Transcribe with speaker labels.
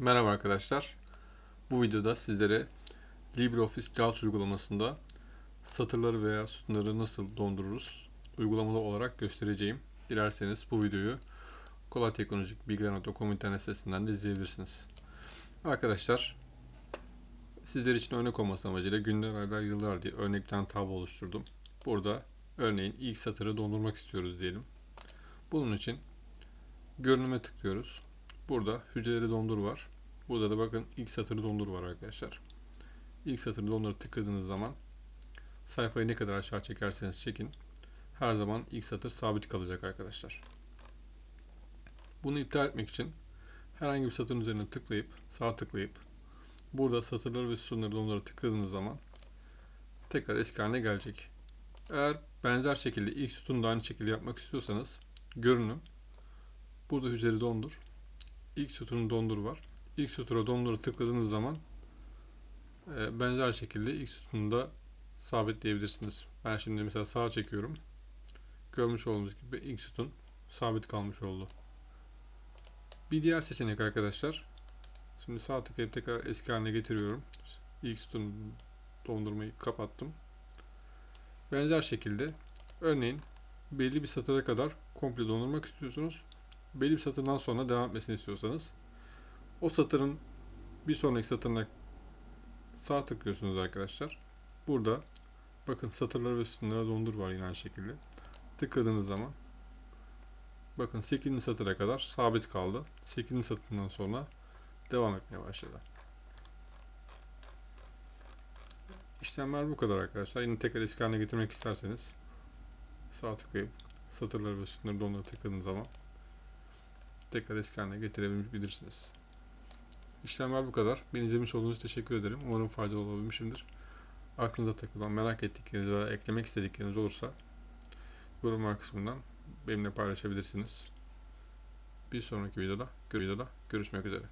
Speaker 1: Merhaba arkadaşlar. Bu videoda sizlere LibreOffice Cloud uygulamasında satırları veya sütunları nasıl dondururuz uygulamalı olarak göstereceğim. Dilerseniz bu videoyu kolay teknolojik bilgiler.com internet sitesinden de izleyebilirsiniz. Arkadaşlar sizler için örnek olması amacıyla günler, aylar, yıllar diye örnek bir tane tablo oluşturdum. Burada örneğin ilk satırı dondurmak istiyoruz diyelim. Bunun için görünüme tıklıyoruz. Burada hücreleri dondur var. Burada da bakın ilk satırı dondur var arkadaşlar. İlk satırı dondur tıkladığınız zaman sayfayı ne kadar aşağı çekerseniz çekin her zaman ilk satır sabit kalacak arkadaşlar. Bunu iptal etmek için herhangi bir satırın üzerine tıklayıp sağ tıklayıp burada satırları ve sütunları dondurup tıkladığınız zaman tekrar eski haline gelecek. Eğer benzer şekilde ilk sütunu da aynı şekilde yapmak istiyorsanız görünüm burada hücreleri dondur ilk sütunu dondur var. İlk sütuna donduru tıkladığınız zaman e, benzer şekilde ilk sütunu da sabitleyebilirsiniz. Ben şimdi mesela sağa çekiyorum. Görmüş olduğunuz gibi ilk sütun sabit kalmış oldu. Bir diğer seçenek arkadaşlar. Şimdi sağ tıklayıp tekrar eski haline getiriyorum. İlk sütun dondurmayı kapattım. Benzer şekilde örneğin belli bir satıra kadar komple dondurmak istiyorsunuz belli bir satırdan sonra devam etmesini istiyorsanız o satırın bir sonraki satırına sağ tıklıyorsunuz arkadaşlar. Burada bakın satırları ve sütunlara dondur var yine aynı şekilde. Tıkladığınız zaman bakın 8. satıra kadar sabit kaldı. 8. satırdan sonra devam etmeye başladı. İşlemler bu kadar arkadaşlar. Yine tekrar eski haline getirmek isterseniz sağ tıklayıp satırları ve sütunları dondur tıkladığınız zaman tekrar eski haline getirebilirsiniz. İşlemler bu kadar. Beni izlemiş olduğunuz teşekkür ederim. Umarım faydalı olabilmişimdir. Aklınıza takılan, merak ettikleriniz veya eklemek istedikleriniz olursa yorumlar kısmından benimle paylaşabilirsiniz. Bir sonraki videoda, videoda görüşmek üzere.